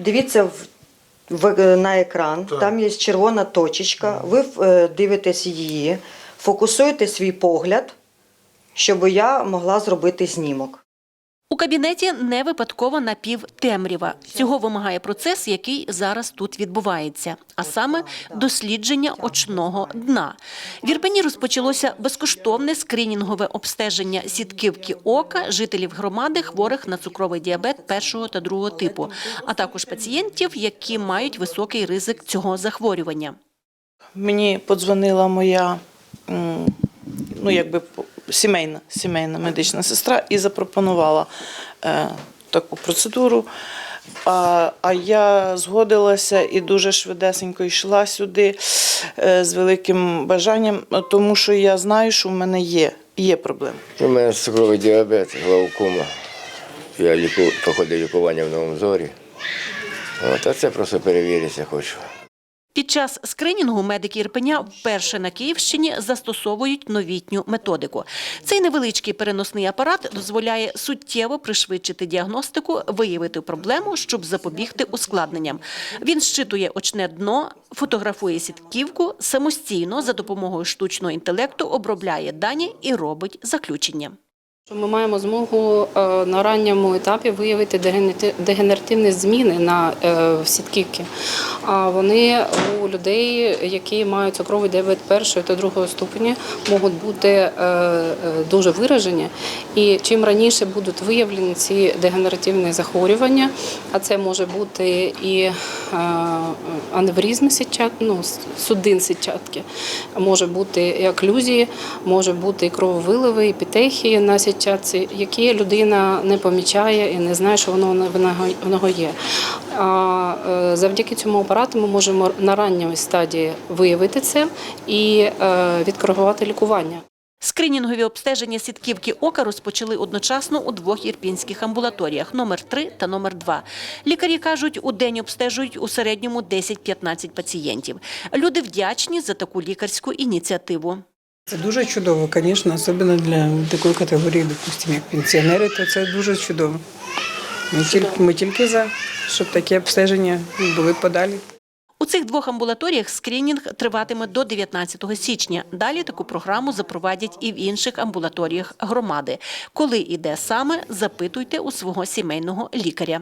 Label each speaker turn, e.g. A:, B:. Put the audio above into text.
A: Дивіться в, в, на екран,
B: Так.
A: там є червона точечка. Ви е, дивитесь її, фокусуєте свій погляд, щоб я могла зробити знімок.
C: У кабінеті не випадково напівтемрява. Цього вимагає процес, який зараз тут відбувається, а саме дослідження очного дна. В Ірпені розпочалося безкоштовне скринінгове обстеження сітківки ока жителів громади, хворих на цукровий діабет першого та другого типу, а також пацієнтів, які мають високий ризик цього захворювання.
D: Мені подзвонила моя ну, якби по- сімейна, сімейна медична сестра і запропонувала е, таку процедуру. А, а я згодилася і дуже швидесенько йшла сюди е, з великим бажанням, тому що я знаю, що в мене є, є проблеми.
E: У мене цукровий діабет, глаукома. Я ліку... проходив лікування в Новому Зорі. От, а це просто перевіритися хочу.
C: Під час скринінгу медики Ірпеня вперше на Київщині застосовують новітню методику. Цей невеличкий переносний апарат дозволяє суттєво пришвидшити діагностику, виявити проблему, щоб запобігти ускладненням. Він щитує очне дно, фотографує сітківку, самостійно за допомогою штучного інтелекту обробляє дані і робить заключення.
F: Ми маємо змогу е, на ранньому етапі виявити дегенерати- дегенеративні зміни на е, в сітківці. А вони у людей, які мають цукровий діабет першого та другого ступеня, можуть бути е, дуже виражені. І чим раніше будуть виявлені ці дегенеративні захворювання, а це може бути і аневризми сітчат, ну, судин сітчатки, може бути і оклюзії, може бути і крововиливи, і пітехії на сітчатці, які людина не помічає і не знає, що воно в нього- в нього є. А е, завдяки цьому апарату ми можемо на ранній стадії виявити це і е, відкоригувати лікування.
C: Скринінгові обстеження сітківки ока розпочали одночасно у двох ірпінських амбулаторіях – номер 3 та номер 2. Лікарі кажуть, у день обстежують у середньому 10-15 пацієнтів. Люди вдячні за таку лікарську ініціативу.
G: Це дуже чудово, звісно, особливо для такої категорії, допустимо, як пенсіонери, то це дуже чудово. Ми тільки, ми тільки за, щоб такі обстеження були подалі.
C: Цих двох амбулаторіях скринінг триватиме до 19 січня. Далі таку програму запровадять і в інших амбулаторіях громади. Коли і де саме, запитуйте у свого сімейного лікаря.